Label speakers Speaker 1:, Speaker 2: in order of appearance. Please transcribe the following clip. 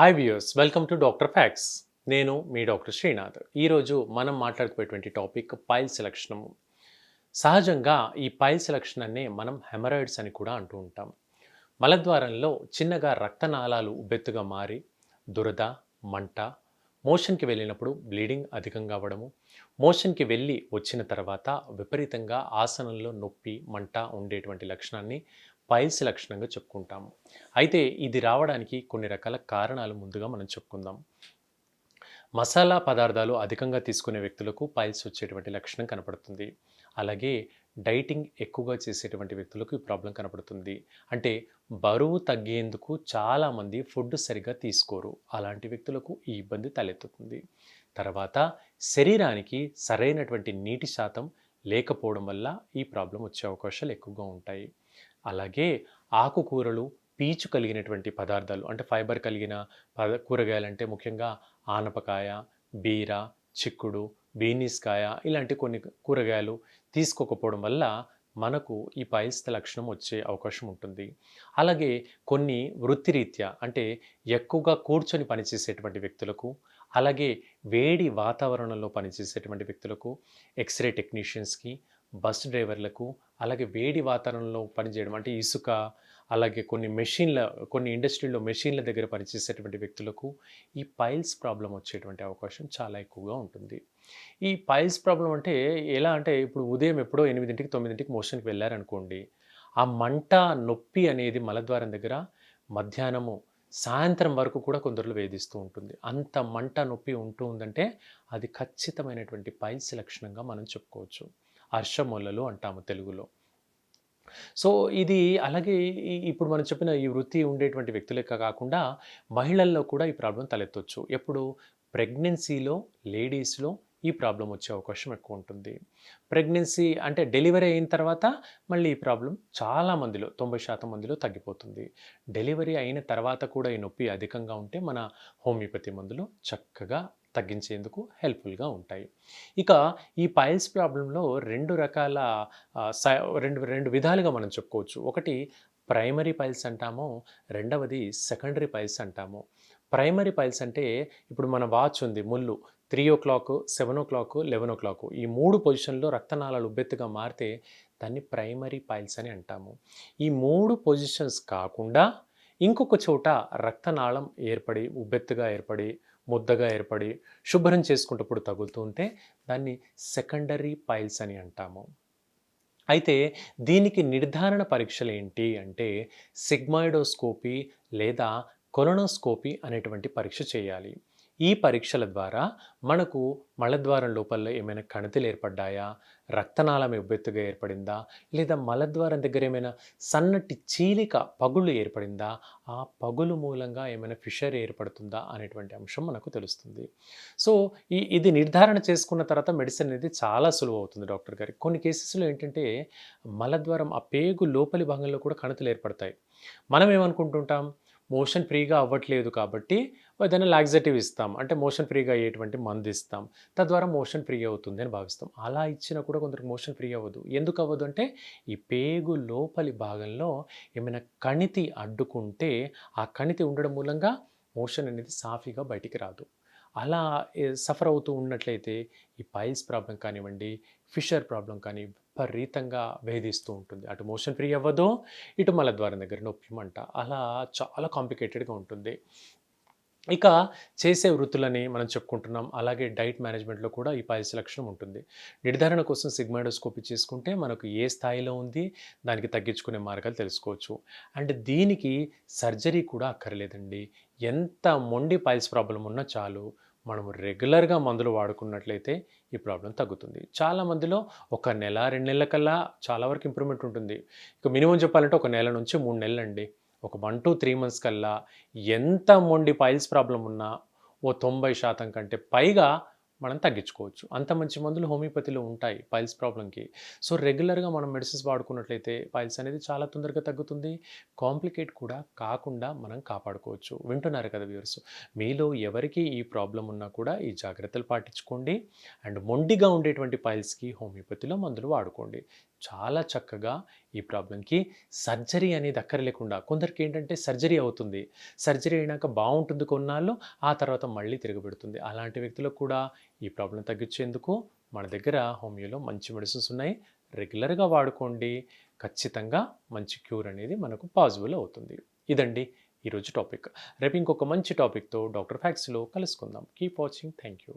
Speaker 1: Hi viewers welcome to doctor facts నేను మీ doctor Srinath ఈరోజు మనం మాట్లాడుకునేటువంటి టాపిక్ పైల్ లక్షణము సహజంగా ఈ పైల్ సెలక్షన్ అనే మనం హెమరాయిడ్స్ అని కూడా అంటూ ఉంటాం. మలద్వారంలో చిన్నగా రక్తనాళాలు ఉబ్బెత్తుగా మారి దురద మంట మోషన్కి వెళ్ళినప్పుడు బ్లీడింగ్ అధికంగా అవ్వడము మోషన్కి వెళ్ళి వచ్చిన తర్వాత విపరీతంగా ఆసనంలో నొప్పి మంట ఉండేటువంటి లక్షణాన్ని పైల్స్ లక్షణంగా చెప్పుకుంటాము. అయితే ఇది రావడానికి కొన్ని రకాల కారణాలు ముందుగా మనం చెప్పుకుందాం. మసాలా పదార్థాలు అధికంగా తీసుకునే వ్యక్తులకు పైల్స్ వచ్చేటువంటి లక్షణం కనపడుతుంది. అలాగే డైటింగ్ ఎక్కువగా చేసేటువంటి వ్యక్తులకు ఈ ప్రాబ్లం కనపడుతుంది. అంటే బరువు తగ్గేందుకు చాలామంది ఫుడ్ సరిగ్గా తీసుకోరు. అలాంటి వ్యక్తులకు ఈ ఇబ్బంది తలెత్తుతుంది. తర్వాత శరీరానికి సరైనటువంటి నీటి శాతం లేకపోవడం వల్ల ఈ ప్రాబ్లం వచ్చే అవకాశాలు ఎక్కువగా ఉంటాయి. అలాగే ఆకుకూరలు పీచు కలిగినటువంటి పదార్థాలు అంటే ఫైబర్ కలిగిన పద కూరగాయలంటే ముఖ్యంగా ఆనపకాయ బీర చిక్కుడు బీనీస్కాయ ఇలాంటి కొన్ని కూరగాయలు తీసుకోకపోవడం వల్ల మనకు ఈ పాయిస్త లక్షణం వచ్చే అవకాశం ఉంటుంది. అలాగే కొన్ని వృత్తిరీత్యా అంటే ఎక్కువగా కూర్చొని పనిచేసేటువంటి వ్యక్తులకు అలాగే వేడి వాతావరణంలో పనిచేసేటువంటి వ్యక్తులకు ఎక్స్రే టెక్నీషియన్స్కి బస్ డ్రైవర్లకు అలాగే వేడి వాతావరణంలో పనిచేయడం అంటే ఇసుక అలాగే కొన్ని మెషిన్ల కొన్ని ఇండస్ట్రీలో మెషిన్ల దగ్గర పనిచేసేటువంటి వ్యక్తులకు ఈ పైల్స్ ప్రాబ్లం వచ్చేటువంటి అవకాశం చాలా ఎక్కువగా ఉంటుంది. ఈ పైల్స్ ప్రాబ్లం అంటే ఎలా అంటే ఇప్పుడు ఉదయం ఎప్పుడో ఎనిమిదింటికి తొమ్మిదింటికి మోషన్కి వెళ్ళారనుకోండి ఆ మంట నొప్పి అనేది మలద్వారం దగ్గర మధ్యాహ్నము సాయంత్రం వరకు కూడా కొందరు వేధిస్తూ ఉంటుంది. అంత మంట నొప్పి ఉంటూ ఉందంటే అది ఖచ్చితమైనటువంటి పైల్స్ లక్షణంగా మనం చెప్పుకోవచ్చు. హర్షమొల్లలు అంటాము తెలుగులో. సో ఇది అలాగే ఇప్పుడు మనం చెప్పిన ఈ వృత్తి ఉండేటువంటి వ్యక్తులే కాకుండా మహిళల్లో కూడా ఈ ప్రాబ్లం తలెత్తొచ్చు. ఎప్పుడు? ప్రెగ్నెన్సీలో లేడీస్లో ఈ ప్రాబ్లం వచ్చే అవకాశం ఎక్కువ ఉంటుంది. ప్రెగ్నెన్సీ అంటే డెలివరీ అయిన తర్వాత మళ్ళీ ఈ ప్రాబ్లం చాలా మందిలో తొంభై శాతం మందిలో తగ్గిపోతుంది. డెలివరీ అయిన తర్వాత కూడా ఈ నొప్పి అధికంగా ఉంటే మన హోమియోపతి మందులు చక్కగా తగ్గించేందుకు హెల్ప్ఫుల్గా ఉంటాయి. ఇక ఈ పైల్స్ ప్రాబ్లంలో రెండు రకాల రెండు రెండు విధాలుగా మనం చెప్పుకోవచ్చు. ఒకటి ప్రైమరీ పైల్స్ అంటాము రెండవది సెకండరీ పైల్స్ అంటాము. ప్రైమరీ పైల్స్ అంటే ఇప్పుడు మన వాచ్ ఉంది ముళ్ళు. Three o'clock seven o'clock eleven o'clock. ఈ మూడు పొజిషన్లో రక్తనాళాలు ఉబ్బెత్తుగా మారితే దాన్ని ప్రైమరీ పైల్స్ అని అంటాము. ఈ మూడు పొజిషన్స్ కాకుండా ఇంకొక చోట రక్తనాళం ఏర్పడి ఉబ్బెత్తుగా ఏర్పడి ముద్దగా ఏర్పడి శుభ్రం చేసుకుంటప్పుడు తగులుతుంటే దాన్ని సెకండరీ పైల్స్ అని అంటాము. అయితే దీనికి నిర్ధారణ పరీక్షలు ఏంటి అంటే సిగ్మాయిడోస్కోపీ లేదా కొలనోస్కోపీ అనేటువంటి పరీక్ష చేయాలి. ఈ పరీక్షల ద్వారా మనకు మలద్వారం లోపల ఏమైనా కణితులు ఏర్పడ్డాయా? రక్తనాళం ఉబ్బెత్తుగా ఏర్పడిందా? లేదా మలద్వారం దగ్గర ఏమైనా సన్నటి చీలిక పగుళ్ళు ఏర్పడిందా? ఆ పగులు మూలంగా ఏమైనా ఫిషర్ ఏర్పడుతుందా? అనేటువంటి అంశం మనకు తెలుస్తుంది. సో ఈ ఇది నిర్ధారణ చేసుకున్న తర్వాత మెడిసిన్ అనేది చాలా సులువు అవుతుంది డాక్టర్ గారికి కొన్ని కేసెస్లో ఏంటంటే మలద్వారం ఆ పేగు లోపలి భాగంలో కూడా కణితులు ఏర్పడతాయి. మనం ఏమనుకుంటుంటాం? మోషన్ ఫ్రీగా అవ్వట్లేదు కాబట్టి ఏదైనా లాగ్జేటివ్ ఇస్తాం. అంటే మోషన్ ఫ్రీగా అయ్యేటువంటి మందు ఇస్తాం. తద్వారా మోషన్ ఫ్రీ అవుతుంది అని భావిస్తాం. అలా ఇచ్చినా కూడా కొందరికి మోషన్ ఫ్రీ అవ్వదు. ఎందుకు అవ్వదు అంటే ఈ పేగు లోపలి భాగంలో ఏమైనా కణితి అడ్డుకుంటే ఆ కణితి ఉండడం మూలంగా మోషన్ అనేది సాఫీగా బయటికి రాదు. అలా సఫర్ అవుతూ ఉన్నట్లయితే ఈ పైల్స్ ప్రాబ్లం కానివ్వండి ఫిషర్ ప్రాబ్లం కానీ విపరీతంగా వేధిస్తూ ఉంటుంది. అటు మోషన్ ఫ్రీ అవ్వదు ఇటు మలద్వారం దగ్గర నొప్పి మంట అలా చాలా కాంప్లికేటెడ్గా ఉంటుంది. ఇక చేసే వృత్తులని మనం చెప్పుకుంటున్నాం. అలాగే డైట్ మేనేజ్మెంట్లో కూడా ఈ పాయస లక్షణం ఉంటుంది. నిర్ధారణ కోసం సిగ్మాడోస్కోపీ చేసుకుంటే మనకు ఏ స్థాయిలో ఉంది దానికి తగ్గించుకునే మార్గాలు తెలుసుకోవచ్చు. అండ్ దీనికి సర్జరీ కూడా అక్కర్లేదండి. ఎంత మొండి పైల్స్ ప్రాబ్లం ఉన్నా చాలు మనం రెగ్యులర్గా మందులు వాడుకున్నట్లయితే ఈ ప్రాబ్లం తగ్గుతుంది. చాలా మందిలో ఒక నెల రెండు నెలల కల్లా చాలా వరకు ఇంప్రూవ్మెంట్ ఉంటుంది. ఇక మినిమం చెప్పాలంటే ఒక నెల నుంచి మూడు నెలలు అండి ఒక వన్ టు త్రీ మంత్స్ కల్లా ఎంత మొండి పైల్స్ ప్రాబ్లం ఉన్నా ఓ తొంభై శాతం కంటే పైగా మనం తగ్గించుకోవచ్చు. అంత మంచి మందులు హోమియోపతిలో ఉంటాయి పైల్స్ ప్రాబ్లంకి. సో రెగ్యులర్గా మనం మెడిసిన్స్ వాడుకున్నట్లయితే పైల్స్ అనేది చాలా తొందరగా తగ్గుతుంది. కాంప్లికేట్ కూడా కాకుండా మనం కాపాడుకోవచ్చు. వింటున్నారు కదా వ్యూర్స్ మీలో ఎవరికి ఈ ప్రాబ్లం ఉన్నా కూడా ఈ జాగ్రత్తలు పాటించుకోండి. అండ్ మొండిగా ఉండేటువంటి పైల్స్కి హోమియోపతిలో మందులు వాడుకోండి. చాలా చక్కగా ఈ ప్రాబ్లంకి సర్జరీ అనేది అక్కర్లేకుండా కొందరికి ఏంటంటే సర్జరీ అవుతుంది. సర్జరీ అయినాక బాగుంటుంది కొన్నాళ్ళు ఆ తర్వాత మళ్ళీ తిరగబెడుతుంది. అలాంటి వ్యక్తులకు కూడా ఈ ప్రాబ్లం తగ్గించేందుకు మన దగ్గర హోమియోలో మంచి మెడిసిన్స్ ఉన్నాయి. రెగ్యులర్గా వాడుకోండి. ఖచ్చితంగా మంచి క్యూర్ అనేది మనకు పాసిబుల్ అవుతుంది. ఇదండి ఈరోజు టాపిక్. రేపు ఇంకొక మంచి టాపిక్తో డాక్టర్ ఫ్యాక్స్లో కలుసుకుందాం. Keep watching. Thank you